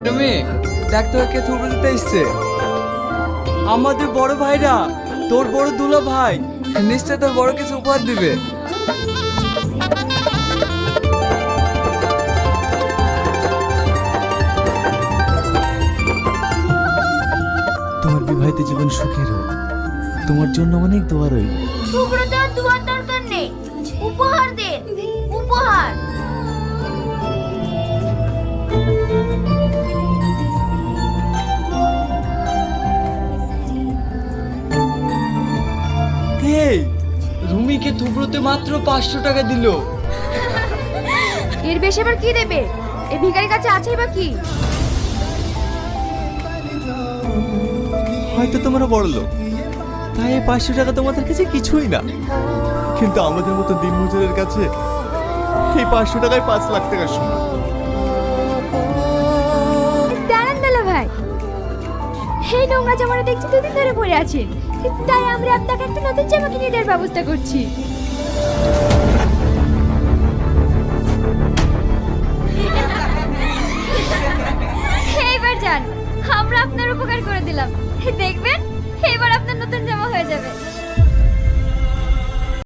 তুমি, দেখ তোকে থুবড়ে দিতে এসছে। আমাদের বড় ভাইরা, তোর বড় দুলো ভাই, নিশ্চয় তোর বড় কিছু উপহার দিবে। তোমার বিবাহিত জীবন সুখের তোমার জন্য অনেক দোয়া রইল। টুকরো দুয়ার দরকার নেই। উপহার দে, উপহার। এই রুমিকে থুবড়োতে মাত্র পাঁচশো টাকা দিল। এর বেশি আবার কি দেবে? এই ভিখারির কাছে আছেই বা কি? হয়তো তোমরা বড় লোক। তাই এই পাঁচশো টাকা তোমাদের কাছে কিছুই না। কিন্তু আমাদের মতো দিনমজুরের কাছে এই পাঁচশো টাকায় পাঁচ লাখ টাকার সমান এই নোংরা জামাটা দেখছি দুদিন ধরে পড়ে আছেন তাই আমরা আপনাকে একটা নতুন জামা কিনে দেওয়ার ব্যবস্থা করছি। এইবার যান, আমরা আপনার উপকার করে দিলাম। দেখবেন, এবার আপনার নতুন জামা